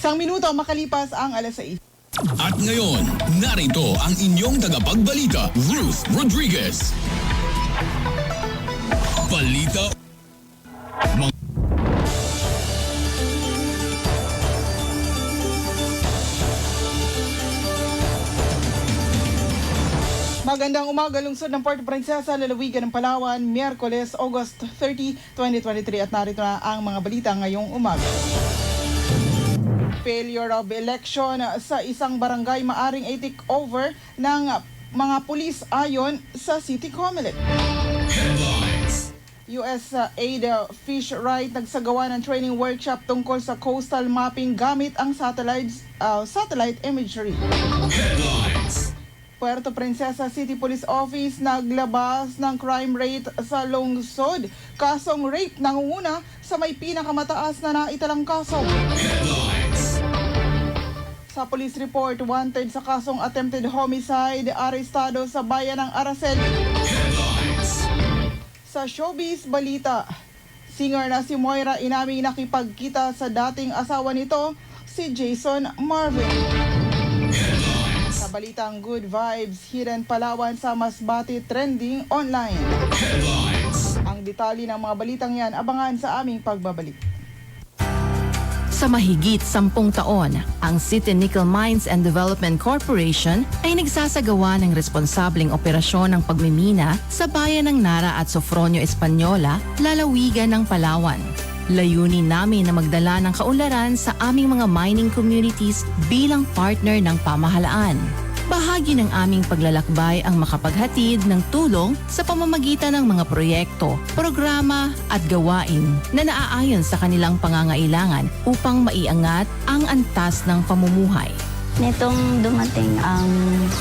Isang minuto makalipas ang alas 6. At ngayon, narito ang inyong tagapagbalita, Ruth Rodriguez. Balita Mga Magandang umaga lungsod ng Puerto Princesa, lalawigan ng Palawan, Miyerkules, August 30, 2023 at narito na ang mga balita ngayong umaga. Failure of election sa isang barangay maaring i-take over ng mga pulis ayon sa City Comelec. US uh, Aid Fish Right nagsagawa ng training workshop tungkol sa coastal mapping gamit ang satellites, uh, satellite imagery. Headlines. Puerto Princesa City Police Office naglabas ng crime rate sa lungsod. Kasong rape nangunguna sa may pinakamataas na naitalang kaso. Headlines. Sa police report, wanted sa kasong attempted homicide, arestado sa bayan ng Aracel. Headlines. Sa showbiz balita, singer na si Moira inaming nakipagkita sa dating asawa nito, si Jason Marvin. Sa balitang Good Vibes, Hidden Palawan sa Masbate trending online. Headlines. Ang detalye ng mga balitang yan, abangan sa aming pagbabalik. Sa mahigit sampung taon, ang City Nickel Mines and Development Corporation ay nagsasagawa ng responsableng operasyon ng pagmimina sa bayan ng Nara at Sofronio Española, lalawigan ng Palawan. Layunin namin na magdala ng kaunlaran sa aming mga mining communities bilang partner ng pamahalaan. Bahagi ng aming paglalakbay ang makapaghatid ng tulong sa pamamagitan ng mga proyekto, programa at gawain na naaayon sa kanilang pangangailangan upang maiangat ang antas ng pamumuhay. Nitong dumating ang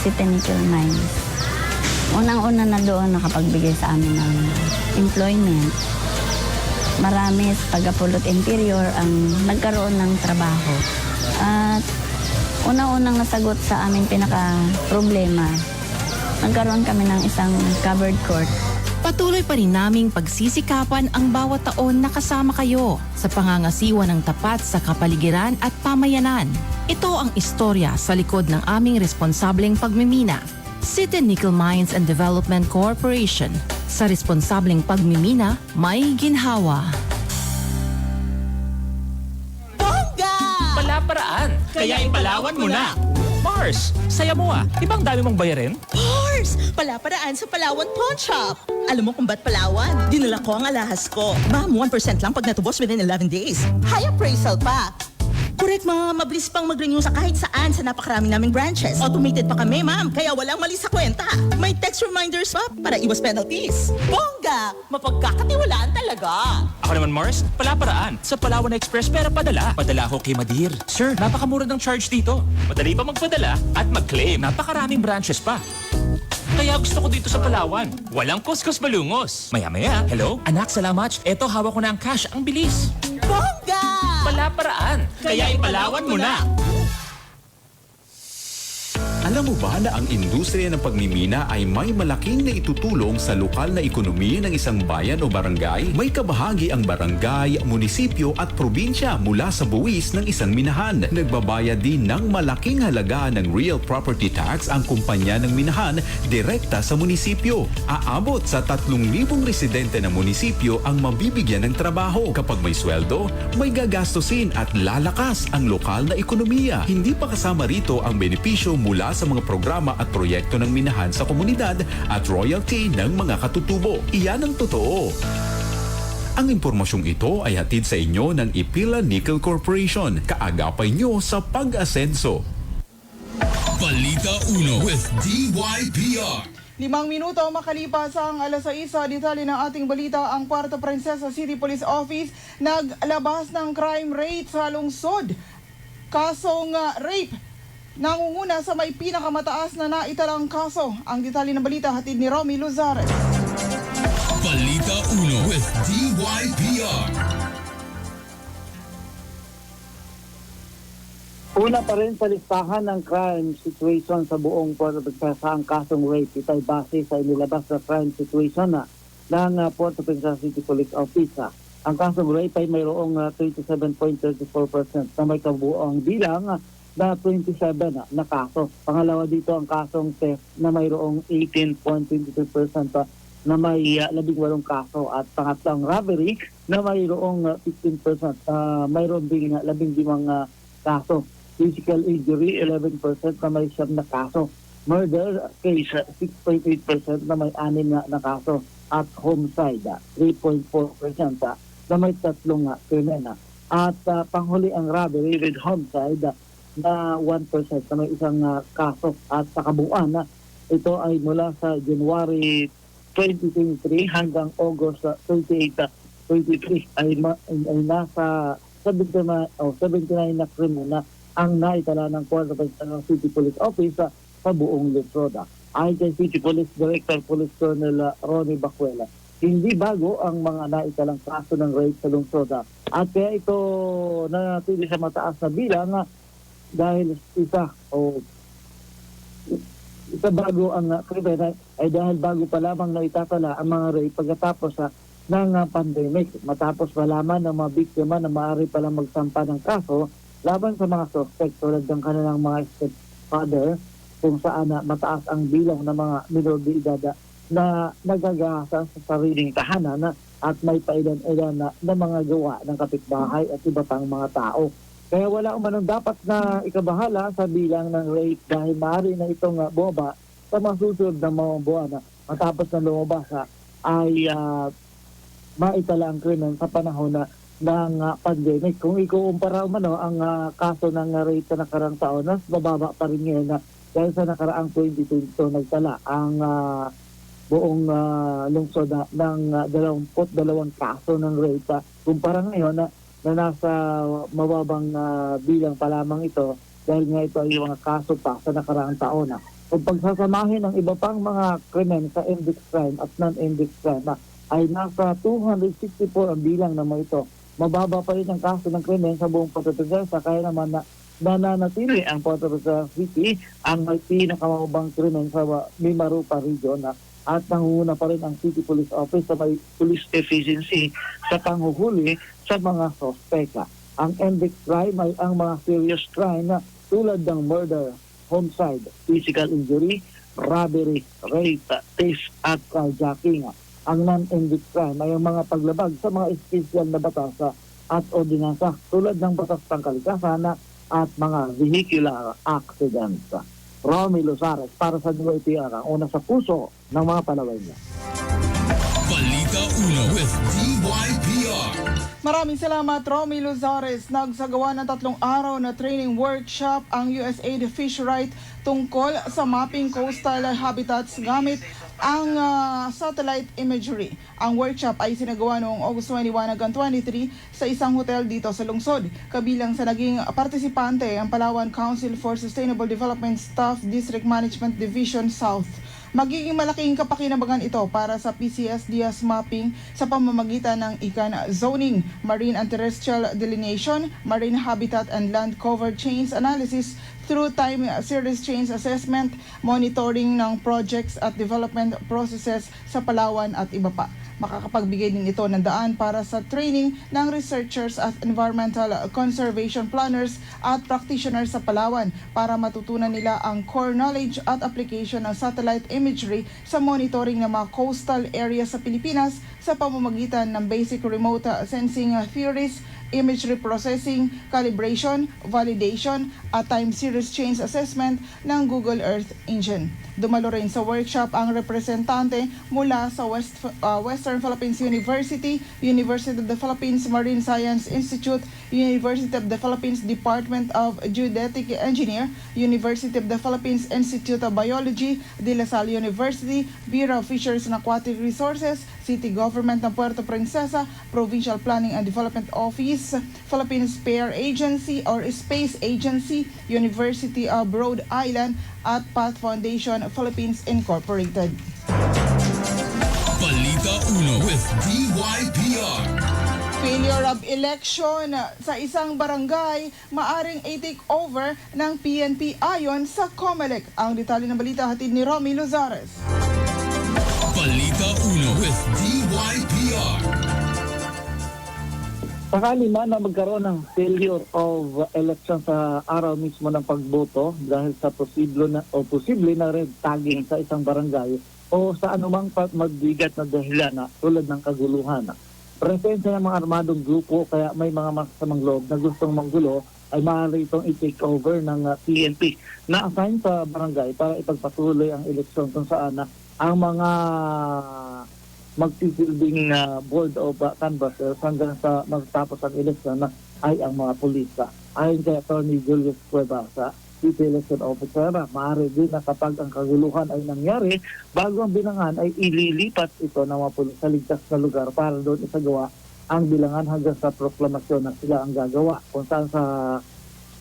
Nickel Mines, unang-una na doon nakapagbigay sa amin ng employment. Marami sa taga-Pulot Interior ang nagkaroon ng trabaho. At unang-unang nasagot sa aming pinaka-problema, nagkaroon kami ng isang covered court Patuloy pa rin naming pagsisikapan ang bawat taon na kasama kayo sa pangangasiwa ng tapat sa kapaligiran at pamayanan. Ito ang istorya sa likod ng aming responsableng pagmimina. City Nickel Mines and Development Corporation. Sa responsableng pagmimina, may ginhawa. Kaya ipalawan mo na. Mars, saya mo ah. Di ba ang dami mong bayarin? Pars! Palaparaan sa Palawan Pawn Shop. Alam mo kung ba't Palawan? Dinala ko ang alahas ko. Ma'am, 1% lang pag natubos within 11 days. High appraisal pa. Correct, ma'am. Mabilis pang mag-renew sa kahit saan sa napakarami naming branches. Automated pa kami, ma'am. Kaya walang mali sa kwenta. May text reminders pa para iwas penalties. Bongga! Mapagkakatiwalaan talaga. Ako naman Mars, palaparaan. Sa Palawan Express pera padala. Padala ko kay Madir. Sir, napakamura ng charge dito. Madali pa magpadala at mag-claim. Napakaraming branches pa. Kaya gusto ko dito sa Palawan. Walang kuskus malungos. Maya-maya, hello? Anak, salamat. Eto, hawak ko na ang cash. Ang bilis. Bongga! Palaparaan. Kaya ipalawan mo na. Alam mo ba na ang industriya ng pagmimina ay may malaking na itutulong sa lokal na ekonomiya ng isang bayan o barangay? May kabahagi ang barangay, munisipyo at probinsya mula sa buwis ng isang minahan. Nagbabayad din ng malaking halaga ng real property tax ang kumpanya ng minahan direkta sa munisipyo. Aabot sa 3,000 residente ng munisipyo ang mabibigyan ng trabaho. Kapag may sweldo, may gagastusin at lalakas ang lokal na ekonomiya. Hindi pa kasama rito ang benepisyo mula sa mga programa at proyekto ng minahan sa komunidad at royalty ng mga katutubo. Iyan ang totoo. Ang impormasyong ito ay hatid sa inyo ng Ipila Nickel Corporation, kaagapay nyo sa pag-asenso. Balita 1 with DYPR. Limang minuto makalipas ang alas 6, detalye ng ating balita, ang Puerto Princesa City Police Office naglabas ng crime rate sa lungsod. Kasong uh, rape nangunguna sa may pinakamataas na naitalang kaso. Ang detalye ng balita hatid ni Romy Luzares. Balita 1 with DYPR. Una pa rin sa listahan ng crime situation sa buong Puerto Princesa ang kasong rape. Ito ay base sa inilabas na crime situation na ng uh, Puerto Princesa City Police Office. ah. ang kasong rape ay mayroong ah, 27.34% na may kabuoang bilang ah, na 27 na, na kaso. Pangalawa dito ang kasong theft na mayroong 18.22% ah, na may uh, 18 kaso at pangatlong robbery na mayroong ah, 15% uh, mayroon ding uh, 15 uh, kaso. Physical injury 11% na may siyam na kaso. Murder case ah, 6.8% na may anim na, na kaso at homicide ah, 3.4% ah, na may tatlong uh, krimen. ah. At ah, panghuli ang robbery with homicide ah, na 1% na may isang ah, kaso at sa kabuuan na ito ay mula sa January 2023 hanggang August ah, 28, ah, 23 ay, ma- ay, nasa 79, oh, 79 na krimen na ang naitala ng Quarter ng City Police Office ah, sa buong ah. Ayon kay City Police Director Police Colonel ah, Ronnie Bacuela, hindi bago ang mga naitalang kaso ng rape sa lungsod. ah. At kaya ito nanatili sa mataas na bilang ah, dahil isa o isa bago ang uh, krimen ay, dahil bago pa lamang na itatala ang mga rape pagkatapos sa ng ah, pandemic matapos malaman ng mga biktima na maaari palang magsampa ng kaso laban sa mga suspect tulad ng kanilang mga stepfather kung saan na mataas ang bilang ng mga minor de edad na nagagahasa sa sariling tahanan ah, at may pailan-ilan na, na mga gawa ng kapitbahay at iba pang mga tao. Kaya wala umanong dapat na ikabahala sa bilang ng rape dahil maaari na itong uh, bumaba sa mga susunod na mga buwan na matapos na lumabas ah, ay ah, maitala ang krimen sa panahon na ng ah, pandemic. Kung ikukumpara umano ang ah, kaso ng ah, rape sa nakarang taon, mas bababa pa rin ngayon na dahil sa nakaraang 2022 nagtala ang ah, buong ah, lungsod na, ng uh, 22 kaso ng rape. ah. kumpara ngayon na, na nasa mababang ah, bilang pa lamang ito dahil nga ito ay mga kaso pa sa nakaraang taon. na. Kung pagsasamahin ng iba pang mga krimen sa index crime at non-index crime ah, ay nasa 264 ang bilang ng mga ito. Mababa pa rin ang kaso ng krimen sa buong Puerto kaya naman na nananatili ang Puerto Princesa City ang may pinakamababang krimen sa uh, Mimarupa region na at nangunguna pa rin ang City Police Office sa may police efficiency sa panghuhuli sa mga sospeka. Ang index crime ay ang mga serious crime na tulad ng murder, homicide, physical injury, robbery, rape, theft at carjacking. Ang non-index crime ay ang mga paglabag sa mga espesyal na batas at ordinansa tulad ng batas pangkalikasan at mga vehicular accidents. Romy Lozares para sa Tiara, ang una sa puso ng mga palaway niya. Balita Uno with DYPR. Maraming salamat, Romy Lozares. Nagsagawa ng tatlong araw na training workshop ang USAID Fish Right tungkol sa mapping coastal habitats gamit ang ah, satellite imagery. Ang workshop ay sinagawa noong August 21 hanggang 23 sa isang hotel dito sa lungsod. Kabilang sa naging partisipante ang Palawan Council for Sustainable Development Staff District Management Division South. Magiging malaking kapakinabangan ito para sa PCSDS mapping sa pamamagitan ng ICAN zoning, marine and terrestrial delineation, marine habitat and land cover chains analysis through time series change assessment, monitoring ng projects at development processes sa Palawan at iba pa. Makakapagbigay din ito ng daan para sa training ng researchers at environmental conservation planners at practitioners sa Palawan para matutunan nila ang core knowledge at application ng satellite imagery sa monitoring ng mga coastal areas sa Pilipinas sa pamamagitan ng basic remote sensing theories, imagery processing, calibration, validation, at time series change assessment ng Google Earth Engine. Dumalo rin sa workshop ang representante mula sa West, uh, Western Philippines University, University of the Philippines Marine Science Institute, University of the Philippines Department of Geodetic Engineer, University of the Philippines Institute of Biology, De La Salle University, Bureau of Fisheries and Aquatic Resources, City Government ng Puerto Princesa, Provincial Planning and Development Office, Philippine Spare Agency or Space Agency, University of Rhode Island, at Path Foundation Philippines Incorporated. Balita Uno with DYPR. Failure of election sa isang barangay maaring i-take over ng PNP ayon sa COMELEC. Ang detalye ng balita hatid ni Romy Lozares. Balita Uno with DYPR. Sakali man na magkaroon ng failure of election sa araw mismo ng pagboto dahil sa posible na o posible na red tagging sa isang barangay o sa anumang magbigat na dahilan na tulad ng kaguluhan. Presensya ng mga armadong grupo kaya may mga masasamang loob na gustong manggulo ay maaari itong i-take over ng PNP na assign sa barangay para ipagpatuloy ang eleksyon kung saan ah, ang mga magsisilbing uh, board of uh, canvassers hanggang sa magtapos ang eleksyon na ay ang mga pulisa. Ayon kay Atty. Julius Cuevasa, City Election Officer, maaari din na kapag ang kaguluhan ay nangyari, bago ang bilangan ay ililipat ito ng mga pulis sa ligtas na lugar para doon isagawa ang bilangan hanggang sa proklamasyon na sila ang gagawa. Kung saan sa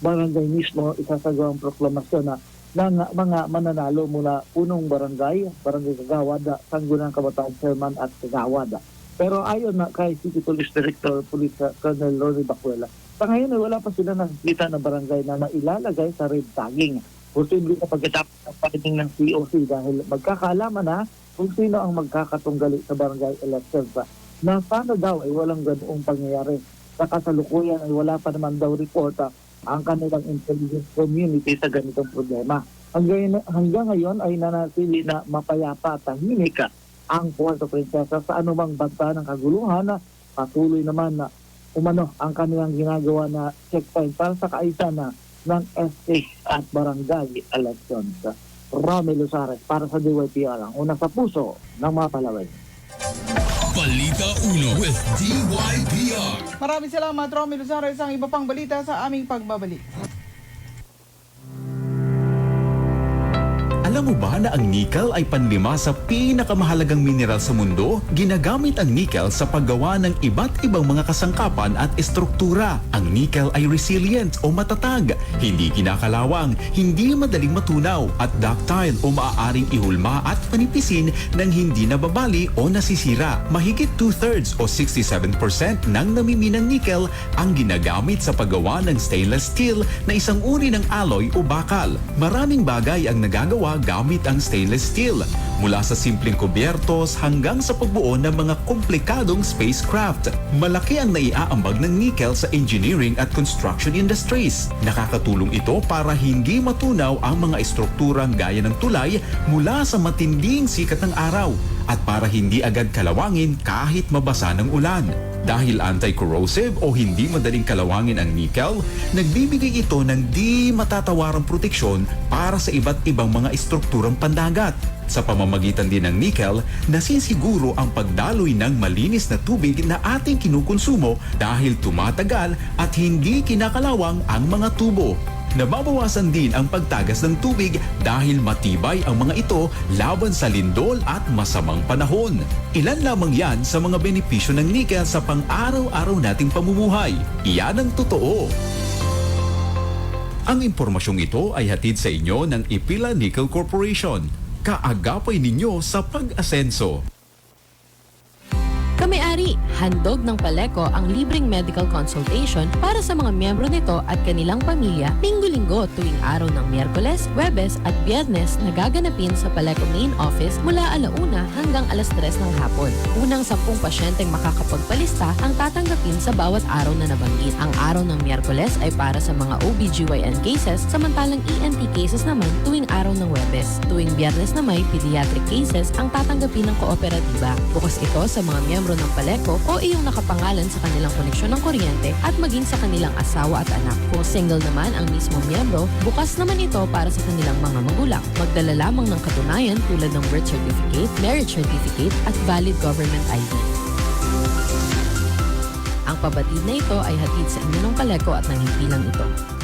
barangay mismo isasagawa ang proklamasyon na ng mga mananalo mula punong barangay, barangay Kagawad, Sanggunang Kabataan Chairman at Kagawad. Pero ayon na kay City Police Director Police uh, Colonel Lori Bacuela, sa ngayon ay wala pa sila nakikita na barangay na mailalagay sa red tagging. Posible na pagkatapos ng pagdating ng COC dahil magkakaalaman na kung sino ang magkakatunggali sa barangay elections. Na sana daw ay walang ganoong pangyayari. Sa kasalukuyan ay wala pa naman daw report ang kanilang intelligence community sa ganitong problema. Hanggang, hanggang ngayon ay nanatili na mapayapa at tahimik ah, ang Puerto Princesa sa anumang banta ng kaguluhan na patuloy naman na umano ang kanilang ginagawa na checkpoint para sa kaisa na ng SA at barangay elections. Romy Luzares para sa DYPR ang una sa puso ng mga palaway. Balita Uno with DYPR. Maraming salamat, Romy Luzares. Ang iba pang balita sa aming pagbabalik. Alam mo ba na ang nickel ay panlima sa pinakamahalagang mineral sa mundo? Ginagamit ang nickel sa paggawa ng iba't ibang mga kasangkapan at estruktura. Ang nickel ay resilient o matatag, hindi kinakalawang, hindi madaling matunaw at ductile o maaaring ihulma at panipisin ng hindi nababali o nasisira. Mahigit two-thirds o 67% ng namiminang nickel ang ginagamit sa paggawa ng stainless steel na isang uri ng alloy o bakal. Maraming bagay ang nagagawa gamit ang stainless steel, mula sa simpleng kubyertos hanggang sa pagbuo ng mga komplikadong spacecraft. Malaki ang naiaambag ng nickel sa engineering at construction industries. Nakakatulong ito para hindi matunaw ang mga estrukturang gaya ng tulay mula sa matinding sikat ng araw at para hindi agad kalawangin kahit mabasa ng ulan. Dahil anti-corrosive o hindi madaling kalawangin ang nickel, nagbibigay ito ng di matatawarang proteksyon para sa iba't ibang mga estrukturang pandagat. Sa pamamagitan din ng nickel, nasisiguro ang pagdaloy ng malinis na tubig na ating kinukonsumo dahil tumatagal at hindi kinakalawang ang mga tubo. Nababawasan din ang pagtagas ng tubig dahil matibay ang mga ito laban sa lindol at masamang panahon. Ilan lamang yan sa mga benepisyo ng nickel sa pang-araw-araw nating pamumuhay. Iyan ang totoo. Ang impormasyong ito ay hatid sa inyo ng Ipila Nickel Corporation. Kaagapay ninyo sa pag-asenso. Kami-ari, handog ng Paleco ang libreng medical consultation para sa mga miyembro nito at kanilang pamilya linggo-linggo tuwing araw ng Miyerkules, Webes at Biyernes na gaganapin sa Paleco Main Office mula alauna hanggang alas 3 ng hapon. Unang sampung pasyenteng makakapagpalista ang tatanggapin sa bawat araw na nabanggit. Ang araw ng Miyerkules ay para sa mga OBGYN cases samantalang ENT cases naman tuwing araw ng Webes. Tuwing Biyernes na may pediatric cases ang tatanggapin ng kooperatiba. Bukas ito sa mga miyembro ng Paleco o iyong nakapangalan sa kanilang koneksyon ng kuryente at maging sa kanilang asawa at anak. Kung single naman ang mismong miyembro, bukas naman ito para sa kanilang mga magulang. Magdala lamang ng katunayan tulad ng birth certificate, marriage certificate at valid government ID. Ang pabatid na ito ay hatid sa inyo ng Paleco at ng ito.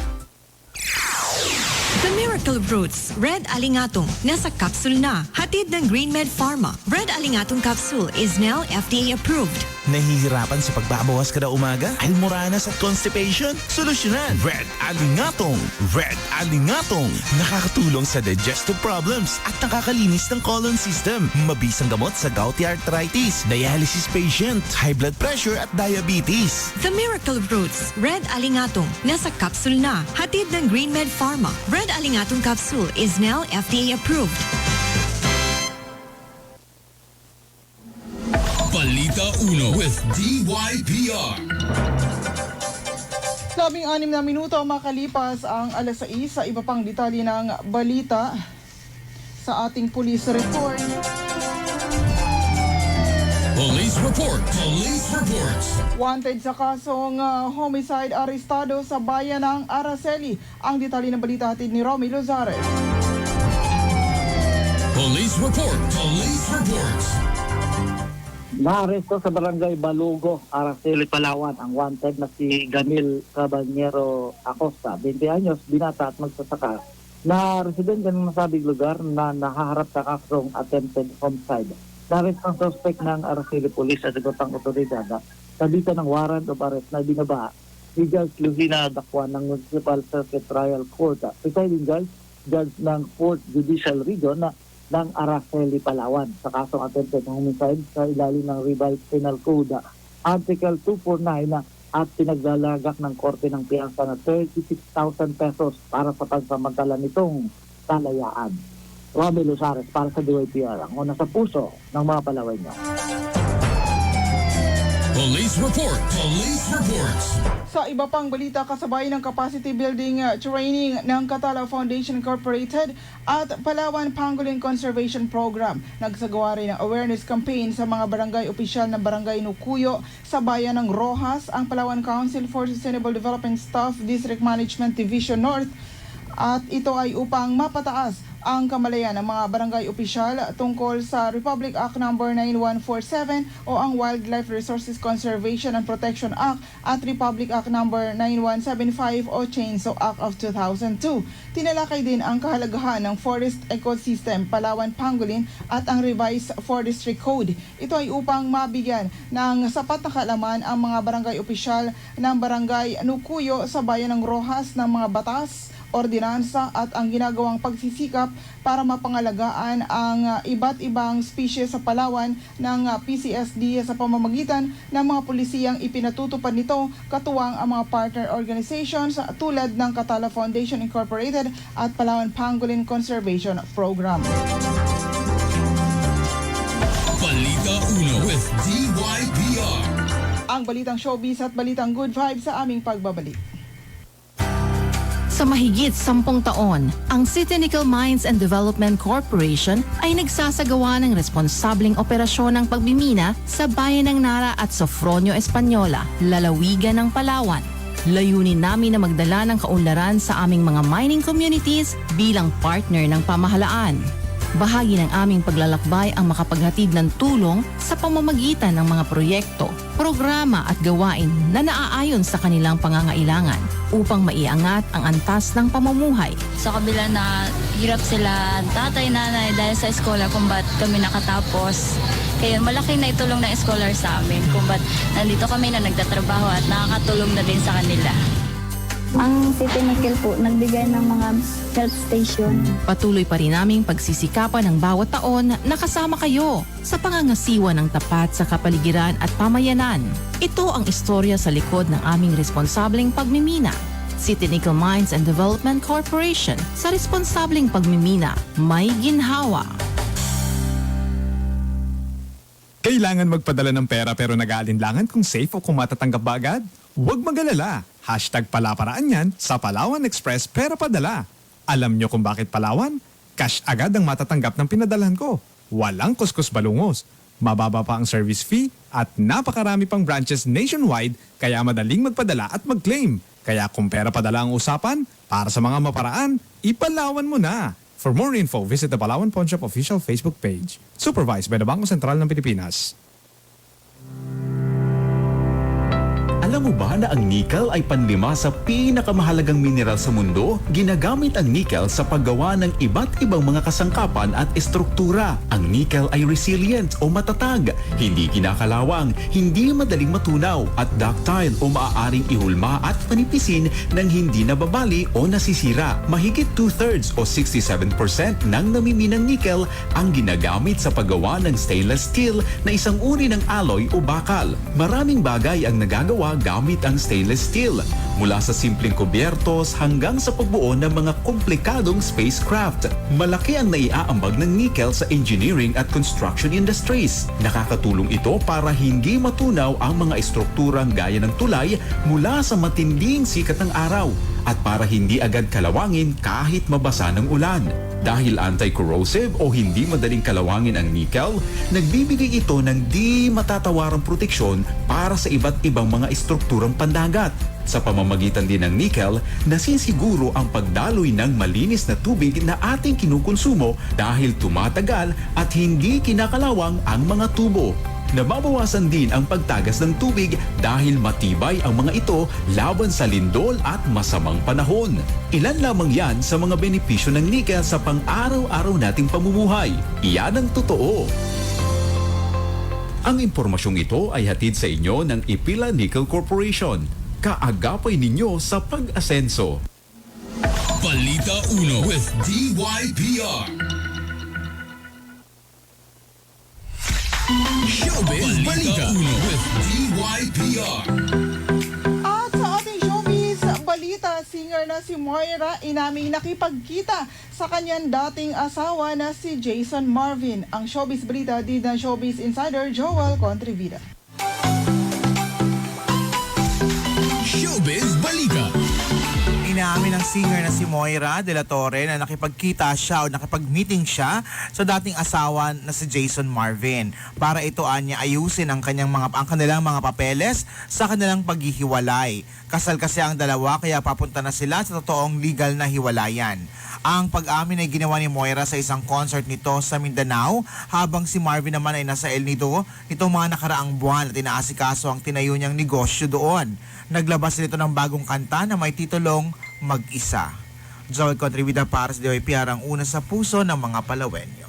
Miracle Roots Red Alingatong nasa capsule na. Hatid ng GreenMed Pharma. Red Alingatong capsule is now FDA approved. Nahihirapan sa pagbabawas kada umaga? Almoranas at constipation? Solusyonan! Red Alingatong! Red Alingatong! Nakakatulong sa digestive problems at nakakalinis ng colon system. Mabisang gamot sa gouty arthritis, dialysis patient, high blood pressure at diabetes. The Miracle Roots Red Alingatong nasa capsule na. Hatid ng GreenMed Pharma. Red Alingatong capsule is now FDA approved. Balita Uno with DYPR. Labing anim na minuto makalipas ang alas 6 sa iba pang detalye ng balita sa ating police report. Police report. Police reports. Wanted sa kasong uh, homicide arestado sa bayan ng Araceli. Ang detalye ng balita hatid ni Romy Lozares. Police report. Police reports. Naaresto sa barangay Balugo, Araceli, Palawan, ang wanted na si Ganil Caballero Acosta, 20 anyos, binata at magsasaka, na residente ng nasabing lugar na nahaharap sa kasong attempted homicide. Naaresto ang suspect ng Araceli Police at iba pang otoridad sa bisa ng warrant of arrest na binaba ni Judge Lucina Dacuan ng Municipal Circuit Trial Court, presiding judge, judge ng 4th Judicial Region na ng Araceli, Palawan sa kasong attempted homicide sa ilalim ng Revised Penal Code Article 249 na at pinaglalagak ng korte ng piyansa na 36,000 pesos para sa pagsamantala nitong kalayaan. Romy Lusares para sa DYPR, ang una sa puso ng mga Palawenyo. Police report. Police reports. Sa iba pang balita, kasabay ng capacity building uh, training ng Catala Foundation Incorporated at Palawan Pangolin Conservation Program. Nagsagawa rin ng awareness campaign sa mga barangay opisyal ng Barangay Nukuyo sa bayan ng Rojas, ang Palawan Council for Sustainable Development Staff District Management Division North at ito ay upang mapataas ang kamalayan ng mga barangay opisyal tungkol sa Republic Act No. 9147 o ang Wildlife Resources Conservation and Protection Act at Republic Act No. 9175 o Chainsaw Act of 2002. Tinalakay din ang kahalagahan ng Forest Ecosystem Palawan Pangolin at ang Revised Forestry Code. Ito ay upang mabigyan ng sapat na kaalaman ang mga barangay opisyal ng Barangay Nukuyo sa bayan ng Rojas ng mga batas ordinansa at ang ginagawang pagsisikap para mapangalagaan ang uh, iba't ibang species sa Palawan ng uh, PCSD sa pamamagitan ng mga pulisiyang ipinatutupad nito katuwang ang mga partner organizations tulad ng Catala Foundation Incorporated at Palawan Pangolin Conservation Program. Balita Uno with DYPR. Ang balitang showbiz at balitang good vibes sa aming pagbabalik. Sa mahigit sampung taon, ang City Nickel Mines and Development Corporation ay nagsasagawa ng responsableng operasyon ng pagmimina sa bayan ng Nara at Sofronio Española, lalawigan ng Palawan. Layunin namin na magdala ng kaunlaran sa aming mga mining communities bilang partner ng pamahalaan. Bahagi ng aming paglalakbay ang makapaghatid ng tulong sa pamamagitan ng mga proyekto, programa at gawain na naaayon sa kanilang pangangailangan upang maiangat ang antas ng pamumuhay. sa kabila na hirap sila tatay, nanay dahil sa eskola kung ba't kami nakatapos. Kaya malaki na itulong ng scholar sa amin kung ba't nandito kami na nagtatrabaho at nakakatulong na din sa kanila. Ang City Nickel po, nagbigay ng mga health station. Patuloy pa rin naming pagsisikapan ng bawat taon na kasama kayo sa pangangasiwa ng tapat sa kapaligiran at pamayanan. Ito ang istorya sa likod ng aming responsableng pagmimina. City Nickel Mines and Development Corporation sa responsableng pagmimina may ginhawa. Kailangan magpadala ng pera pero nag-aalinlangan kung safe o kung matatanggap ba agad? Huwag magalala. Hashtag palaparaan yan sa Palawan Express Pera Padala. Alam nyo kung bakit Palawan? Cash agad ang matatanggap ng pinadalhan ko. Walang kuskus balungos. Mababa pa ang service fee at napakarami pang branches nationwide kaya madaling magpadala at mag-claim. Kaya kung pera padala ang usapan, para sa mga maparaan, ipalawan mo na. For more info, visit the Palawan Pawn Shop official Facebook page. Supervised by the Bangko Sentral ng Pilipinas. Alam mo ba na ang nickel ay panlima sa pinakamahalagang mineral sa mundo? Ginagamit ang nickel sa paggawa ng iba't ibang mga kasangkapan at estruktura. Ang nickel ay resilient o matatag, hindi kinakalawang, hindi madaling matunaw at ductile o maaaring ihulma at panipisin ng hindi nababali o nasisira. Mahigit two-thirds o 67% ng namiminang nickel ang ginagamit sa paggawa ng stainless steel na isang uri ng alloy o bakal. Maraming bagay ang nagagawa gamit ang stainless steel. Mula sa simpleng kubyertos hanggang sa pagbuo ng mga komplikadong spacecraft. Malaki ang naiaambag ng nickel sa engineering at construction industries. Nakakatulong ito para hindi matunaw ang mga estrukturang gaya ng tulay mula sa matinding sikat ng araw at para hindi agad kalawangin kahit mabasa ng ulan. Dahil anti-corrosive o hindi madaling kalawangin ang nickel, nagbibigay ito ng di matatawarang proteksyon para sa iba't ibang mga estrukturang pandagat. Sa pamamagitan din ng nickel, nasisiguro ang pagdaloy ng malinis na tubig na ating kinukonsumo dahil tumatagal at hindi kinakalawang ang mga tubo. Nababawasan din ang pagtagas ng tubig dahil matibay ang mga ito laban sa lindol at masamang panahon. Ilan lamang yan sa mga benepisyo ng nickel sa pang-araw-araw nating pamumuhay. Iyan ang totoo. Ang impormasyong ito ay hatid sa inyo ng Ipila Nickel Corporation. Kaagapay ninyo sa pag-asenso. Balita Uno with DYPR. Showbiz Balita Uno with DYPR. At sa ating showbiz balita, singer na si Moira inaming nakipagkita sa kanyang dating asawa na si Jason Marvin. Ang showbiz balita din ng showbiz insider Joel Contrivida. Showbiz Balita. Inaamin ng singer na si Moira de la Torre na nakipagkita siya o nakipag-meeting siya sa dating asawa na si Jason Marvin para ito anya ayusin ang kanyang mga ang kanilang mga papeles sa kanilang paghihiwalay. Kasal kasi ang dalawa kaya papunta na sila sa totoong legal na hiwalayan. Ang pag-amin ay ginawa ni Moira sa isang concert nito sa Mindanao habang si Marvin naman ay nasa El Nido nitong mga nakaraang buwan at inaasikaso ang tinayo niyang negosyo doon. Naglabas nito ng bagong kanta na may titulong Mag-isa. Joel Contribida para sa DYPR ang una sa puso ng mga Palawenyo.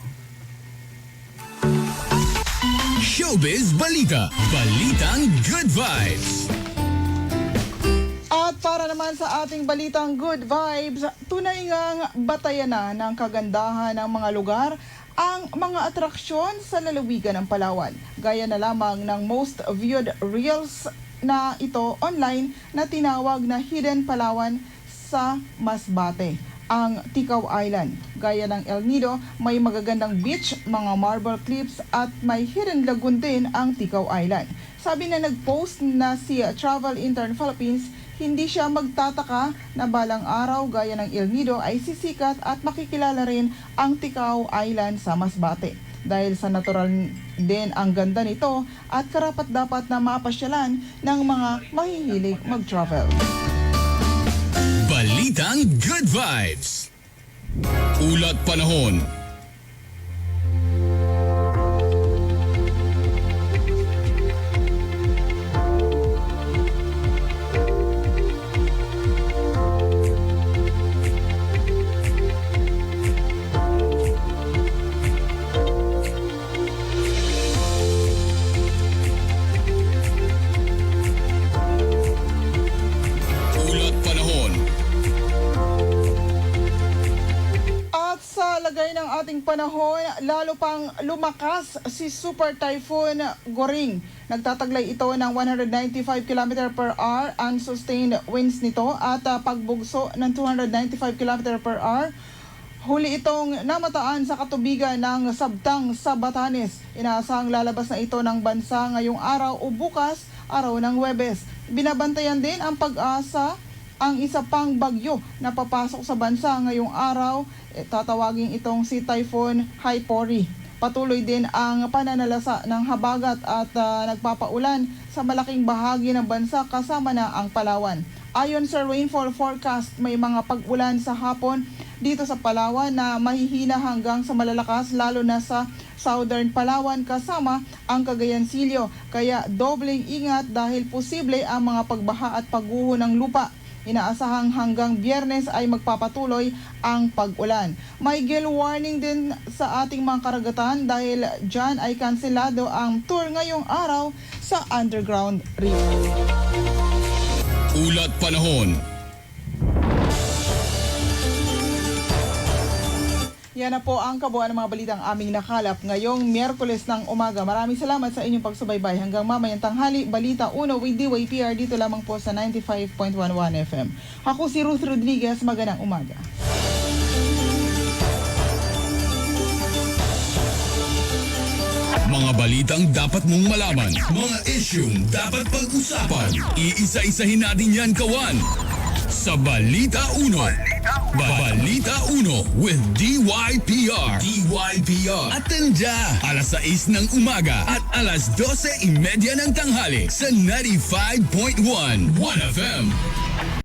Showbiz Balita. Balitang Good Vibes. At para naman sa ating balitang good vibes, tunay ngang batayan na ng kagandahan ng mga lugar ang mga atraksyon sa lalawigan ng Palawan. Gaya na lamang ng most viewed reels na ito online na tinawag na Hidden Palawan sa Masbate ang Tikaw Island. Gaya ng El Nido, may magagandang beach, mga marble cliffs at may hidden lagoon din ang Tikaw Island. Sabi na nag-post na si Travel Intern Philippines, hindi siya magtataka na balang araw gaya ng El Nido ay sisikat at makikilala rin ang Tikaw Island sa Masbate. Dahil sa natural din ang ganda nito at karapat dapat na mapasyalan ng mga mahihilig mag-travel. Balitang Good Vibes. Ulat panahon. Pang lumakas si Super Typhoon Goring. Nagtataglay ito ng 195 km per hour ang sustained winds nito at ah, pagbugso ng 295 km per hour. Huli itong namataan sa katubigan ng Sabtang sa Batanes. Inaasahang lalabas na ito ng bansa ngayong araw o bukas, araw ng Webes. Binabantayan din ang pag-asa ang isa pang bagyo na papasok sa bansa ngayong araw, eh, tatawagin itong si Typhoon Haipori. Patuloy din ang pananalasa ng habagat at ah, nagpapaulan sa malaking bahagi ng bansa kasama na ang Palawan. Ayon sa rainfall forecast, may mga pag-ulan sa hapon dito sa Palawan na mahihina hanggang sa malalakas lalo na sa Southern Palawan kasama ang Cagayan Silio. Kaya dobleng ingat dahil posible ang mga pagbaha at pagguho ng lupa. Inaasahang hanggang biyernes ay magpapatuloy ang pag-ulan. May gale warning din sa ating mga karagatan dahil dyan ay kanselado ang tour ngayong araw sa underground reef. Ulat panahon. Yan na po ang kabuuan ng mga balitang aming nakalap ngayong Miyerkules ng umaga. Maraming salamat sa inyong pagsubaybay. Hanggang mamayang tanghali, Balita Uno with DYPR dito lamang po sa 95.11 FM. Ako si Ruth Rodriguez. Magandang umaga. Mga balitang dapat mong malaman. Mga isyung dapat pag-usapan. Iisa-isahin natin yan kawan. Sa Balita Uno. Balita Uno with DYPR. DYPR. Atenda. Alas 6 ng umaga at alas 12.30 ng tanghali sa 95.1 1FM.